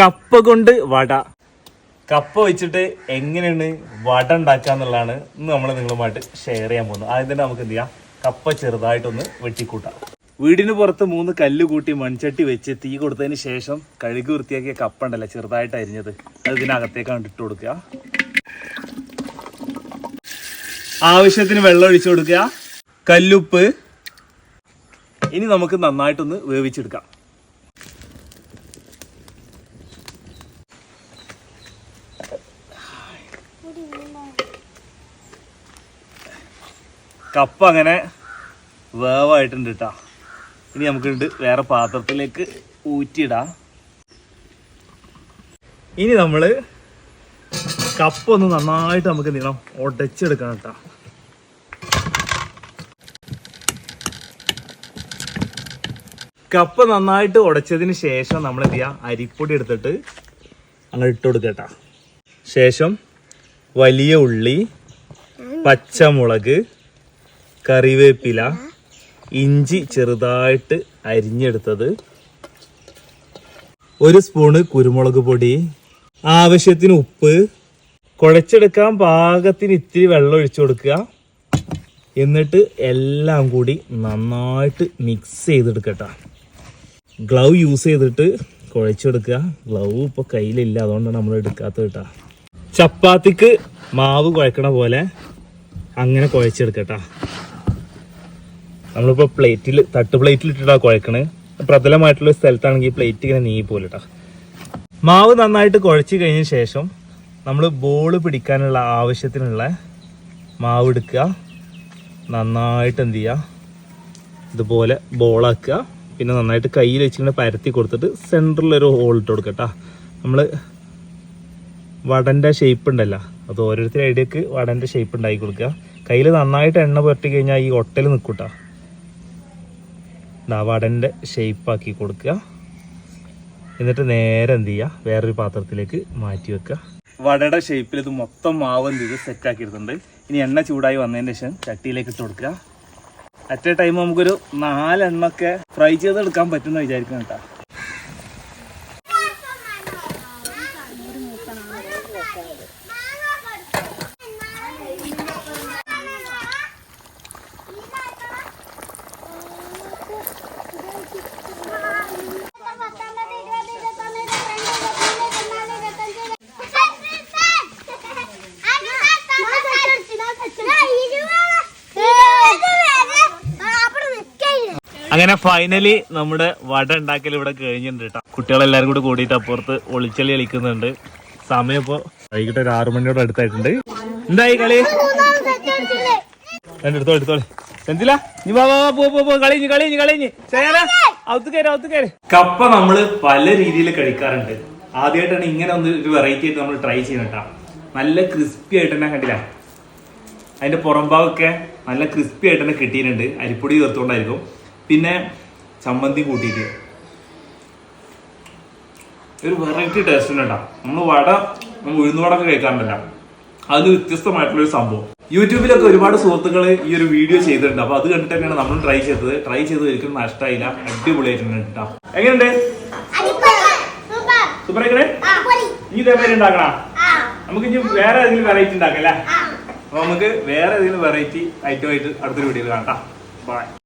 കപ്പ കൊണ്ട് വട. കപ്പ വെച്ചിട്ട് എങ്ങനെയാണ് വട ഉണ്ടാക്കുക എന്നുള്ളതാണ് ഇന്ന് നമ്മൾ നിങ്ങളുമായിട്ട് ഷെയർ ചെയ്യാൻ പോകുന്നത്. ആദ്യം തന്നെ നമുക്ക് എന്ത് ചെയ്യാം? കപ്പ ചെറുതായിട്ടൊന്ന് വെട്ടിക്കൂട്ടാം. വീടിന് പുറത്ത് മൂന്ന് കല്ല് കൂട്ടി മൺചട്ടി വെച്ച് തീ കൊടുത്തതിന് ശേഷം കഴുകി വൃത്തിയാക്കിയ കപ്പ ഉണ്ടല്ലോ ചെറുതായിട്ട് അരിഞ്ഞത്. അത് ഇതിനകത്തേക്കാണ് ഇട്ട് കൊടുക്കുക. ആവശ്യത്തിന് വെള്ളം ഒഴിച്ചു കൊടുക്കുക. കല്ലുപ്പ്. ഇനി നമുക്ക് നന്നായിട്ടൊന്ന് വേവിച്ചെടുക്കാം. കപ്പ അങ്ങനെ വേവായിട്ടുണ്ട് കേട്ടോ ഇനി നമുക്ക് വേറെ പാത്രത്തിലേക്ക് ഊറ്റിയിടാം. ഇനി നമ്മൾ കപ്പ ഒന്ന് നന്നായിട്ട് നമുക്ക് നീളം ഉടച്ചെടുക്കണം കേട്ടോ കപ്പ നന്നായിട്ട് ഉടച്ചതിന് ശേഷം നമ്മൾ എന്ത് ചെയ്യുക അരിപ്പൊടി എടുത്തിട്ട് അങ്ങോട്ട് ഇട്ട് കൊടുക്കട്ട ശേഷം വലിയ ഉള്ളി പച്ചമുളക് കറിവേപ്പില ഇഞ്ചി ചെറുതായിട്ട് അരിഞ്ഞെടുത്തത്. ഒരു സ്പൂണ് കുരുമുളക് പൊടി ആവശ്യത്തിന് ഉപ്പ് കുഴച്ചെടുക്കാൻ പാകത്തിന് ഇത്തിരി വെള്ളം ഒഴിച്ചു കൊടുക്കുക. എന്നിട്ട് എല്ലാം കൂടി നന്നായിട്ട് മിക്സ് ചെയ്തെടുക്കട്ട. ഗ്ലൗ യൂസ് ചെയ്തിട്ട് കുഴച്ചെടുക്കുക. ഗ്ലൗ ഇപ്പോൾ കയ്യിലില്ല അതുകൊണ്ടാണ് നമ്മൾ എടുക്കാത്തത് കേട്ടോ ചപ്പാത്തിക്ക് മാവ് കുഴക്കണ പോലെ അങ്ങനെ കുഴച്ചെടുക്കട്ടാ. നമ്മളിപ്പോൾ പ്ലേറ്റിൽ തട്ട് പ്ലേറ്റിൽ ഇട്ടിട്ടാ കുഴക്കണേ. പ്രതലമായിട്ടുള്ള സ്ഥലത്താണെങ്കിൽ പ്ലേറ്റ് ഇങ്ങനെ നീങ്ങി പോലിട്ടാ മാവ് നന്നായിട്ട് കുഴച്ച് കഴിഞ്ഞ ശേഷം നമ്മൾ ബോൾ പിടിക്കാനുള്ള ആവശ്യത്തിനുള്ള മാവ് എടുക്കുക. നന്നായിട്ട് എന്ത് ചെയ്യുക? ഇതുപോലെ ബോളാക്കുക പിന്നെ നന്നായിട്ട് കയ്യിൽ വെച്ചിങ്ങനെ പരത്തി കൊടുത്തിട്ട് സെന്ററിൽ ഒരു ഹോൾ ഇട്ട് കൊടുക്കട്ടാ. നമ്മൾ വടന്റെ ഷേപ്പ് ഉണ്ടല്ലോ അത് ഓരോരുത്തരുടെ ഐഡിയക്ക് വടന്റെ ഷേപ്പ് ഉണ്ടാക്കി കൊടുക്കുക. കയ്യിൽ നന്നായിട്ട് എണ്ണ പുരട്ടി കഴിഞ്ഞാൽ ഈ ഒട്ടൽ നിൽക്കൂട്ടാ വടന്റെ ഷേപ്പാക്കി കൊടുക്കുക. എന്നിട്ട് നേരെ എന്ത് ചെയ്യുക? വേറൊരു പാത്രത്തിലേക്ക് മാറ്റി വെക്കുക. വടയുടെ ഷേപ്പിൽ ഇത് മൊത്തം മാവ് എന്ത് ചെയ്ത് സെറ്റ് ആക്കിയിട്ടുണ്ട്. ഇനി എണ്ണ ചൂടായി വന്നതിന് ശേഷം ചട്ടിയിലേക്ക് ഇട്ട് കൊടുക്കുക. അറ്റ് എ ടൈം നമുക്കൊരു നാലെണ്ണൊക്കെ ഫ്രൈ ചെയ്തെടുക്കാൻ പറ്റുമെന്ന് വിചാരിക്കണം അങ്ങനെ ഫൈനലി നമ്മുടെ വട ഉണ്ടാക്കൽ ഇവിടെ കഴിഞ്ഞിട്ടുണ്ട് കേട്ടോ കുട്ടികളെല്ലാരും കൂടി കൂടിയിട്ട് അപ്പുറത്ത് ഒളിച്ചളി കളിക്കുന്നുണ്ട്. സമയം ഇപ്പൊ വൈകിട്ട് ഒരു ആറു മണിയോട് അടുത്തായിട്ടുണ്ട്. എന്തായി കളി? എടുത്തോ എടുത്തോളി നീ വാ വാ പോ പോ കപ്പ നമ്മൾ പല രീതിയിൽ കഴിക്കാറുണ്ട് ആദ്യമായിട്ടാണ് ഇങ്ങനെ ഒന്ന് ഒരു വെറൈറ്റി ആയിട്ട് നമ്മൾ ട്രൈ ചെയ്യുന്നത് നല്ല ക്രിസ്പി ആയിട്ട് തന്നെ കണ്ടില്ല. അതിന്റെ പുറംഭാഗമൊക്കെ നല്ല ക്രിസ്പി ആയിട്ട് തന്നെ കിട്ടിയിട്ടുണ്ട്. അരിപ്പൊടി ചേർത്തുകൊണ്ടായിരിക്കും. പിന്നെ ചമ്മന്തി കൂട്ടിയിട്ട്. ഒരു വെറൈറ്റി ടേസ്റ്റ് ഉണ്ട് നമ്മൾ വട നമ്മൾ ഉഴുന്നുവടൊക്കെ കഴിക്കാറുണ്ടല്ലോ അത് വ്യത്യസ്തമായിട്ടുള്ള ഒരു സംഭവം. യൂട്യൂബിലൊക്കെ ഒരുപാട് സുഹൃത്തുക്കൾ ഈ ഒരു വീഡിയോ ചെയ്തിട്ടുണ്ട്. അപ്പൊ അത് കണ്ടിട്ട് തന്നെയാണ് നമ്മൾ ട്രൈ ചെയ്തത്. ട്രൈ ചെയ്ത് ഒരിക്കലും നഷ്ടമായില്ല അടിപൊളിയായിട്ടുണ്ട് കേട്ടോ. എങ്ങനെയുണ്ട്? സൂപ്പർ ആയിക്കണേ? ഇനി ഇതേമാതിരി ഉണ്ടാക്കണ? നമുക്ക് ഇനി വേറെ ഏതെങ്കിലും വെറൈറ്റി ഉണ്ടാക്കാം അല്ലേ? അപ്പൊ നമുക്ക് വേറെ ഏതെങ്കിലും വെറൈറ്റി ഐറ്റം ആയിട്ട് അടുത്തൊരു വീഡിയോയിൽ കാണാം ബൈ